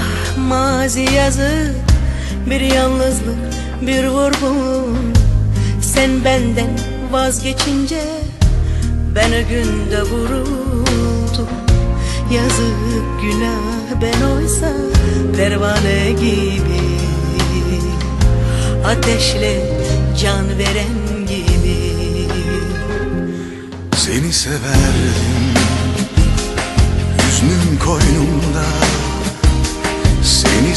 Ah mazi yazık Bir yalnızlık bir vurgun Sen benden vazgeçince Ben o günde vuruldum. Yazık günah ben oysa Pervane gibi. Ateşle can veren gibi. Seni severdim Hüznün koynumda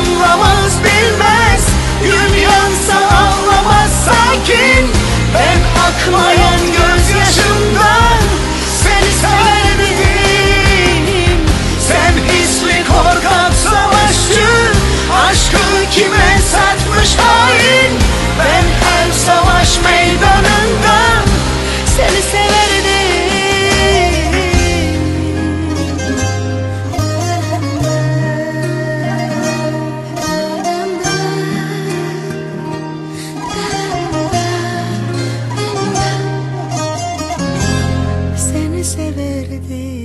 anlamaz bilmez. Gün yansa ağlamaz sakin Seni severdim.